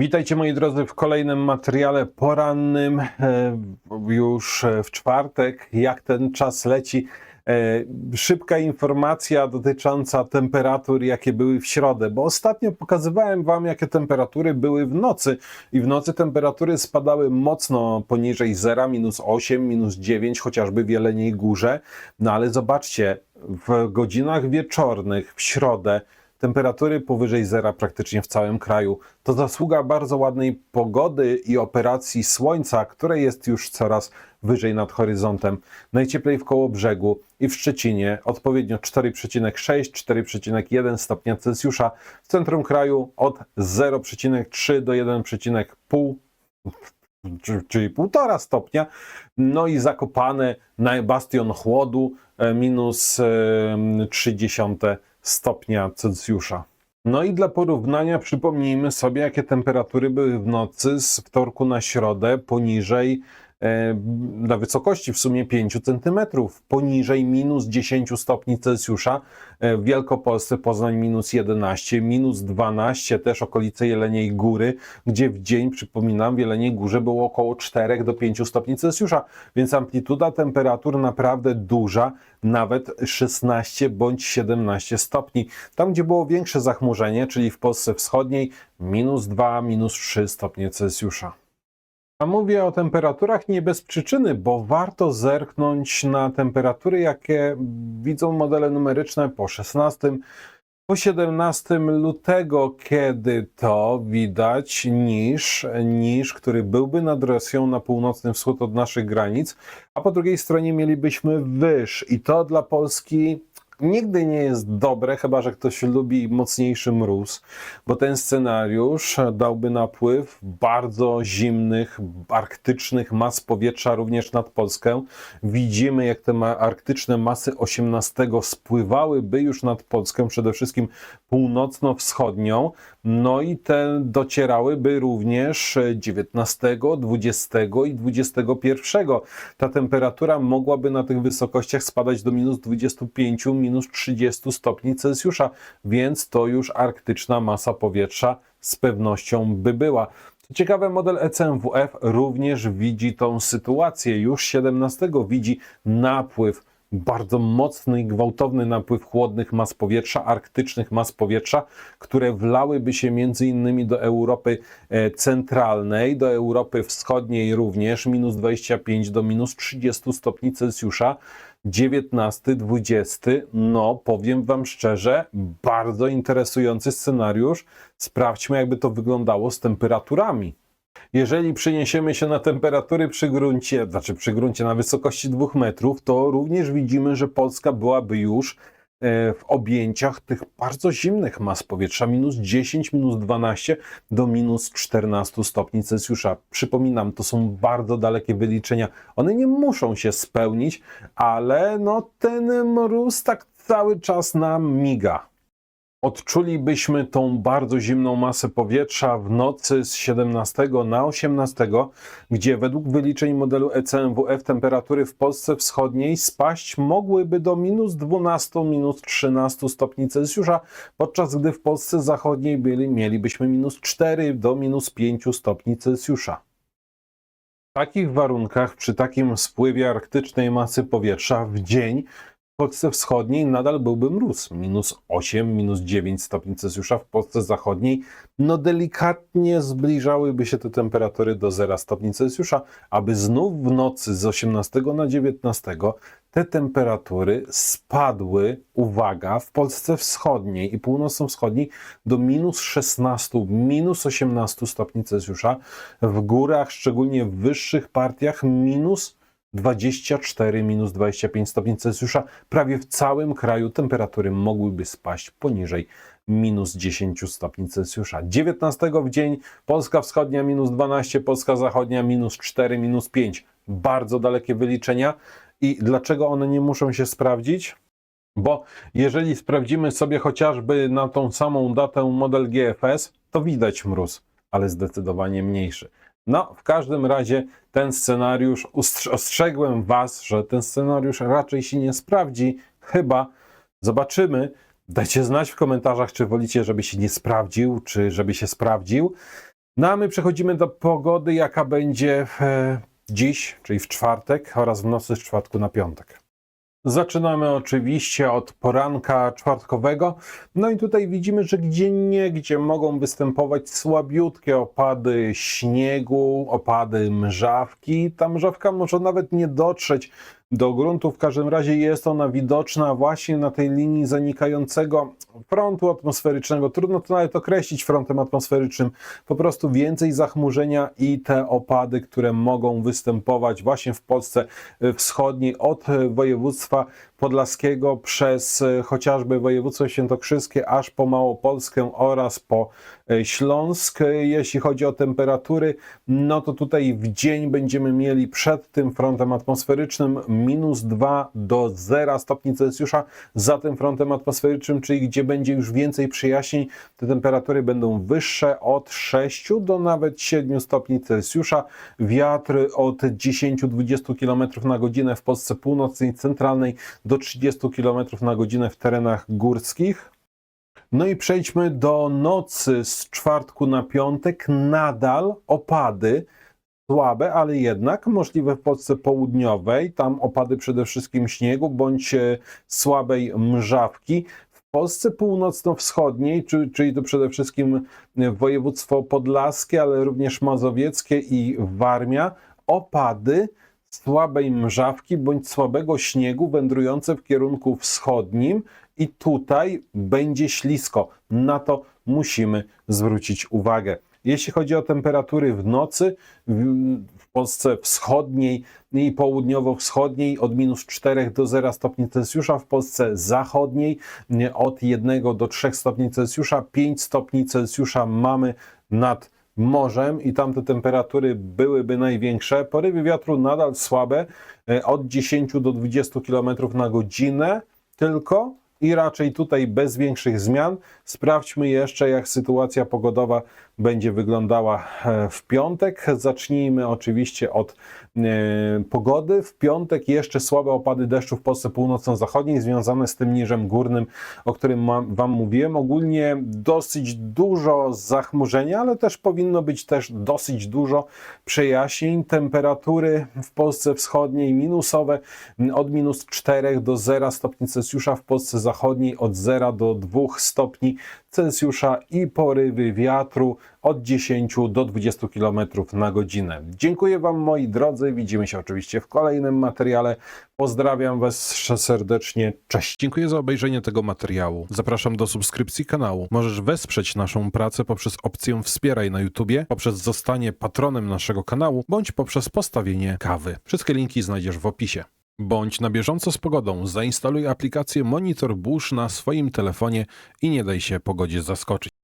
Witajcie moi drodzy w kolejnym materiale porannym, e, już e, w czwartek, jak ten czas leci. E, Szybka informacja dotycząca temperatur, jakie były w środę, bo ostatnio pokazywałem Wam, jakie temperatury były w nocy i w nocy temperatury spadały mocno poniżej zera, minus 8, minus 9, chociażby w Jeleniej Górze. No ale zobaczcie, w godzinach wieczornych, w środę, temperatury powyżej zera praktycznie w całym kraju. To zasługa bardzo ładnej pogody i operacji słońca, które jest już coraz wyżej nad horyzontem. Najcieplej w koło brzegu i w Szczecinie odpowiednio 4,6, 4,1 stopnia Celsjusza. W centrum kraju od 0,3 do 1,5 czy- czyli półtora stopnia. No i zakopane na bastion chłodu e, minus e, 0,3 stopnia Celsjusza. No i dla porównania przypomnijmy sobie, jakie temperatury były w nocy z wtorku na środę poniżej na wysokości w sumie 5 cm, poniżej minus 10 stopni Celsjusza. E, W Wielkopolsce Poznań minus 11, minus 12 też okolice Jeleniej Góry, gdzie w dzień, przypominam, w Jeleniej Górze było około 4 do 5 stopni Celsjusza, więc amplituda temperatur naprawdę duża, nawet 16 bądź 17 stopni. Tam, gdzie było większe zachmurzenie, czyli w Polsce Wschodniej, minus 2, minus 3 stopnie Celsjusza. A mówię o temperaturach nie bez przyczyny, bo warto zerknąć na temperatury, jakie widzą modele numeryczne po 16, po 17 lutego, kiedy to widać niż, niż, który byłby nad Rosją na północny wschód od naszych granic, a po drugiej stronie mielibyśmy wyż. I to dla Polski nigdy nie jest dobre, chyba że ktoś lubi mocniejszy mróz, bo ten scenariusz dałby napływ bardzo zimnych, arktycznych mas powietrza również nad Polskę. Widzimy, jak te arktyczne masy 18 spływałyby już nad Polskę, przede wszystkim północno-wschodnią, no i te docierałyby również 19, 20 i 21. Ta temperatura mogłaby na tych wysokościach spadać do minus 25, minus 30 stopni Celsjusza, więc to już arktyczna masa powietrza z pewnością by była. Ciekawe, model ECMWF również widzi tą sytuację. Już 17 widzi napływ bardzo mocny i gwałtowny napływ chłodnych mas powietrza, arktycznych mas powietrza, które wlałyby się między innymi do Europy e, centralnej, do Europy wschodniej również, minus 25 do minus 30 stopni Celsjusza. 19, 20, no powiem Wam szczerze, bardzo interesujący scenariusz. Sprawdźmy, jakby to wyglądało z temperaturami. Jeżeli przeniesiemy się na temperatury przy gruncie, znaczy przy gruncie na wysokości 2 metrów, to również widzimy, że Polska byłaby już w objęciach tych bardzo zimnych mas powietrza, minus 10, minus 12 do minus 14 stopni Celsjusza. Przypominam, to są bardzo dalekie wyliczenia. One nie muszą się spełnić, ale no ten mróz tak cały czas nam miga. Odczulibyśmy tą bardzo zimną masę powietrza w nocy z 17 na 18, gdzie według wyliczeń modelu ECMWF temperatury w Polsce Wschodniej spaść mogłyby do minus 12, minus 13 stopni Celsjusza, podczas gdy w Polsce Zachodniej byli, mielibyśmy minus 4 do minus 5 stopni Celsjusza. W takich warunkach, przy takim spływie arktycznej masy powietrza w dzień Polsce Wschodniej nadal byłby mróz. Minus 8, minus 9 stopni Celsjusza. W Polsce Zachodniej no delikatnie zbliżałyby się te temperatury do 0 stopni Celsjusza, aby znów w nocy z 18 na 19 te temperatury spadły, uwaga, w Polsce Wschodniej i Północno-Wschodniej do minus 16, minus 18 stopni Celsjusza. W górach, szczególnie w wyższych partiach, minus 24, minus 25 stopni Celsjusza. Prawie w całym kraju temperatury mogłyby spaść poniżej minus 10 stopni Celsjusza. 19 w dzień Polska Wschodnia minus 12, Polska Zachodnia minus 4, minus 5. Bardzo dalekie wyliczenia. I dlaczego one nie muszą się sprawdzić? Bo jeżeli sprawdzimy sobie chociażby na tą samą datę model GFS, to widać mróz, ale zdecydowanie mniejszy. No, w każdym razie ten scenariusz, ostrzegłem Was, że ten scenariusz raczej się nie sprawdzi, chyba zobaczymy. Dajcie znać w komentarzach, czy wolicie, żeby się nie sprawdził, czy żeby się sprawdził. No a my przechodzimy do pogody, jaka będzie e, dziś, czyli w czwartek oraz w nocy z czwartku na piątek. Zaczynamy oczywiście od poranka czwartkowego. No i tutaj widzimy, że gdzie niegdzie mogą występować słabiutkie opady śniegu, opady mrzawki. Ta mrzawka może nawet nie dotrzeć do gruntu. W każdym razie jest ona widoczna właśnie na tej linii zanikającego frontu atmosferycznego. Trudno to nawet określić frontem atmosferycznym. Po prostu więcej zachmurzenia i te opady, które mogą występować właśnie w Polsce wschodniej od województwa podlaskiego przez e, chociażby województwo świętokrzyskie aż po Małopolskę oraz po e, Śląsk. E, Jeśli chodzi o temperatury, no to tutaj w dzień będziemy mieli przed tym frontem atmosferycznym minus 2 do 0 stopni Celsjusza, za tym frontem atmosferycznym, czyli gdzie będzie już więcej przyjaśnień, te temperatury będą wyższe od 6 do nawet 7 stopni Celsjusza. Wiatr od 10-20 km na godzinę w Polsce północnej, centralnej do 30 km na godzinę w terenach górskich. No i przejdźmy do nocy z czwartku na piątek. Nadal opady słabe, ale jednak możliwe w Polsce południowej. Tam opady przede wszystkim śniegu bądź e, słabej mrzawki. W Polsce północno-wschodniej, czy- czyli to przede wszystkim województwo podlaskie, ale również mazowieckie i Warmia, opady słabej mrzawki bądź słabego śniegu wędrujące w kierunku wschodnim i tutaj będzie ślisko. Na to musimy zwrócić uwagę. Jeśli chodzi o temperatury w nocy, w Polsce wschodniej i południowo-wschodniej od minus 4 do 0 stopni Celsjusza, w Polsce zachodniej nie, od 1 do 3 stopni Celsjusza, 5 stopni Celsjusza mamy nad morzem i tam te temperatury byłyby największe. Porywy wiatru nadal słabe, e, od 10 do 20 km na godzinę tylko i raczej tutaj bez większych zmian. Sprawdźmy jeszcze, jak sytuacja pogodowa będzie wyglądała e, w piątek. Zacznijmy oczywiście od e, pogody. W piątek jeszcze słabe opady deszczu w Polsce północno-zachodniej związane z tym niżem górnym, o którym Wam mówiłem. Ogólnie dosyć dużo zachmurzenia, ale też powinno być też dosyć dużo przejaśnień. Temperatury w Polsce wschodniej minusowe od minus 4 do 0 stopni Celsjusza, w Polsce zachodniej od 0 do 2 stopni Celsjusza i porywy wiatru od 10 do 20 km na godzinę. Dziękuję Wam moi drodzy, widzimy się oczywiście w kolejnym materiale. Pozdrawiam Was serdecznie, cześć. Dziękuję za obejrzenie tego materiału. Zapraszam do subskrypcji kanału. Możesz wesprzeć naszą pracę poprzez opcję Wspieraj na YouTubie, poprzez zostanie patronem naszego kanału, bądź poprzez postawienie kawy. Wszystkie linki znajdziesz w opisie. Bądź na bieżąco z pogodą. Zainstaluj aplikację Monitor Burz na swoim telefonie i nie daj się pogodzie zaskoczyć.